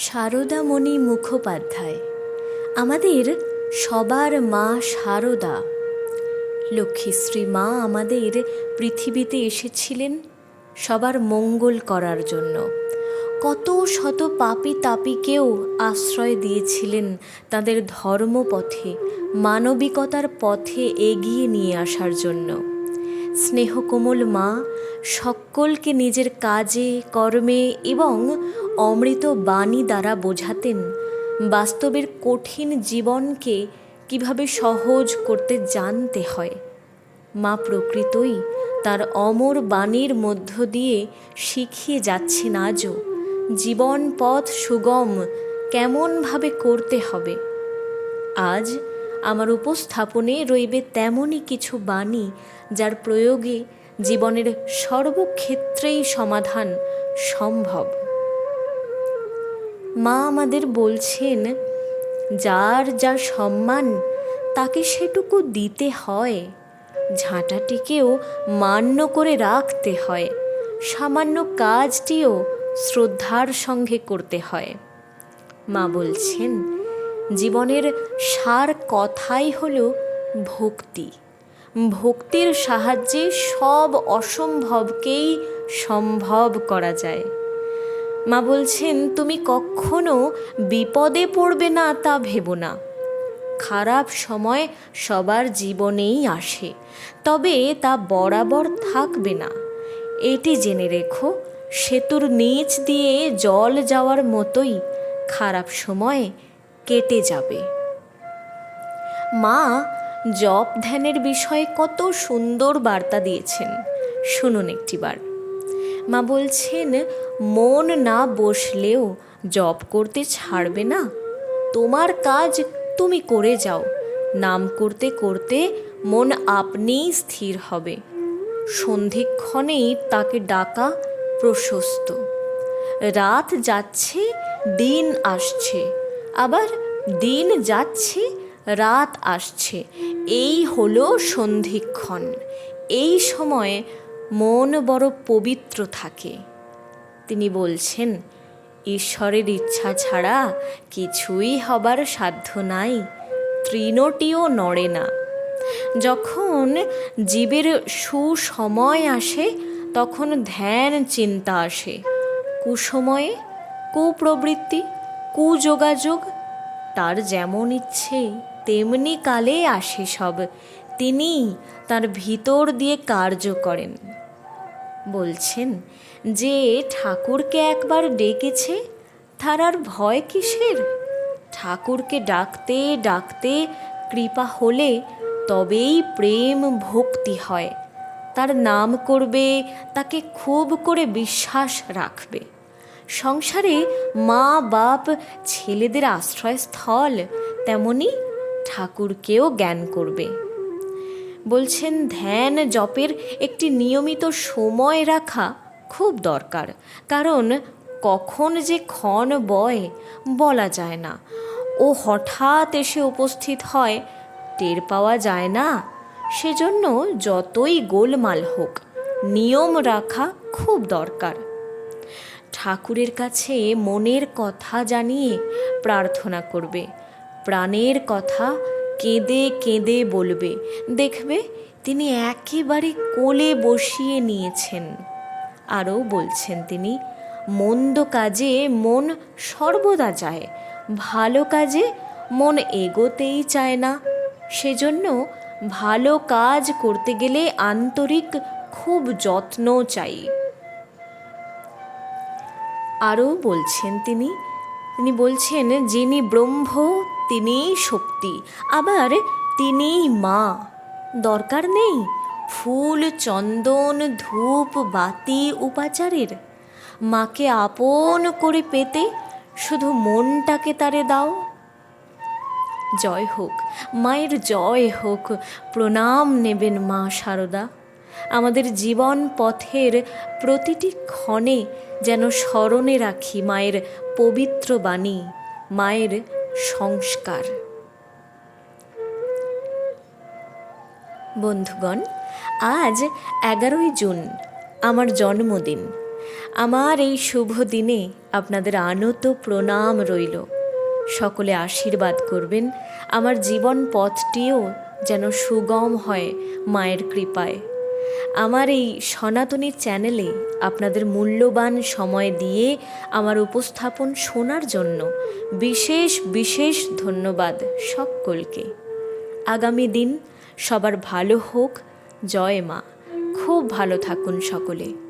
শারদামণি মুখোপাধ্যায়। আমাদের সবার মা শারদা। লক্ষ্মীশ্রী মা আমাদের পৃথিবীতে এসেছিলেন সবার মঙ্গল করার জন্য। কত শত পাপি তাপিকেও আশ্রয় দিয়েছিলেন তাদের ধর্মপথে, মানবিকতার পথে এগিয়ে নিয়ে আসার জন্য। স্নেহকোমল মা, সকলকে নিজের কাজে, কর্মে এবং অমৃত বাণী দ্বারা বোঝাতেন বাস্তবের কঠিন জীবনকে কীভাবে সহজ করতে জানতে হয়। মা প্রকৃতই তার অমর বাণীর মধ্য দিয়ে শিখিয়ে যাচ্ছেন আজও জীবন পথ সুগম কেমনভাবে করতে হবে। আজ আমার উপস্থাপনে রইবে তেমনই কিছু বাণী, যার প্রয়োগে জীবনের সর্বক্ষেত্রেই সমাধান সম্ভব। মা আমাদের বলছেন, যার যা সম্মান, তাকে সেটুকু দিতে হয়। ঝাঁটাটিকেও মান্য করে রাখতে হয়। সামান্য কাজটিও শ্রদ্ধার সঙ্গে করতে হয়। মা বলছেন জীবনের সার কথাই হল ভক্তি। ভক্তির সাহায্যে সব অসম্ভবকেই সম্ভব করা যায়। মা বলছেন, তুমি কখনো বিপদে পড়বে না তা ভেবো না। খারাপ সময় সবার জীবনেই আসে, তবে তা বরাবর থাকবে না। এটি জেনে রেখো, সেতুর নিচ দিয়ে জল যাওয়ার মতোই খারাপ সময় কেটে যাবে। মা, জপ ধ্যানের বিষয়ে কত সুন্দর বার্তা দিয়েছেন। শুনুন একটিবার। মা বলছেন, মন না বসলেও জপ করতে ছাড়বে না। তোমার কাজ তুমি করে যাও। নাম করতে করতে মন আপনিই স্থির হবে। সন্ধিক্ষণেই তাকে ডাকা প্রশস্ত। রাত যাচ্ছে, দিন আসছে। আবার দিন যাচ্ছে, রাত আসছে। এই হলো সন্ধিক্ষণ। এই সময় মন বড় পবিত্র থাকে। তিনি বলছেন, ঈশ্বরের ইচ্ছা ছাড়া কিছুই হবার সাধ্য নাই, তৃণটিও নড়ে না। যখন জীবের সুসময় আসে, তখন ধ্যান, চিন্তা আসে। কুসময়ে কুপ্রবৃত্তি কুযোগাযোগ। তার যেমন ইচ্ছে, তেমনি কালে আসে সব। তিনি তার ভিতর দিয়ে কার্য করেন। বলছেন, যে ঠাকুরকে একবার ডেকেছে, তার আর ভয় কিসের? ঠাকুরকে ডাকতে ডাকতে কৃপা হলে তবেই প্রেম ভক্তি হয়। তার নাম করবে, তাকে খুব করে বিশ্বাস রাখবে। সংসারে মা, বাপ, ছেলেদের আশ্রয়স্থল, তেমনি ঠাকুরকেও জ্ঞান করবে। বলছেন, ধ্যান জপের একটি নিয়মিত সময় রাখা খুব দরকার। কারণ কখন যে ক্ষণ বয় বলা যায় না। ও হঠাৎ এসে উপস্থিত হয়, টের পাওয়া যায় না। সেজন্য যতই গোলমাল হোক, নিয়ম রাখা খুব দরকার। ঠাকুরের কাছে মনের কথা জানিয়ে প্রার্থনা করবে। প্রাণের কথা কেঁদে কেঁদে বলবে। দেখবে, তিনি একেবারে কোলে বসিয়ে নিয়েছেন। আরও বলছেন তিনি, মন্দ কাজে মন সর্বদা যায় ভালো কাজে মন এগোতেই চায় না। সেজন্য ভালো কাজ করতে গেলে আন্তরিক খুব যত্ন চাই। আরও বলছেন তিনি। তিনি বলছেন, যিনি ব্রহ্ম, তিনিই শক্তি, আবার তিনিই মা। দরকার নেই ফুল, চন্দন, ধূপ, বাতি, উপাচারের। মাকে আপন করে পেতে শুধু মনটাকে তারে দাও। জয় হোক, মায়ের জয় হোক, প্রণাম নেবেন মা শারদা আমাদের জীবন পথের প্রতিটি ক্ষণে যেন স্মরণে রাখি মায়ের পবিত্র বাণী, মায়ের সংস্কার। বন্ধুগণ, আজ এগারোই জুন, আমার জন্মদিন। আমার এই শুভ দিনে আপনাদের আনত প্রণাম রইল। সকলে আশীর্বাদ করবেন, আমার জীবন পথটিও যেন সুগম হয় মায়ের কৃপায়। আমার এই সনাতনী চ্যানেলে আপনাদের মূল্যবান সময় দিয়ে আমার উপস্থাপন শোনার জন্য বিশেষ বিশেষ ধন্যবাদ সকলকে। আগামী দিন সবার ভালো হোক। জয় মা। খুব ভালো থাকুন সকলে।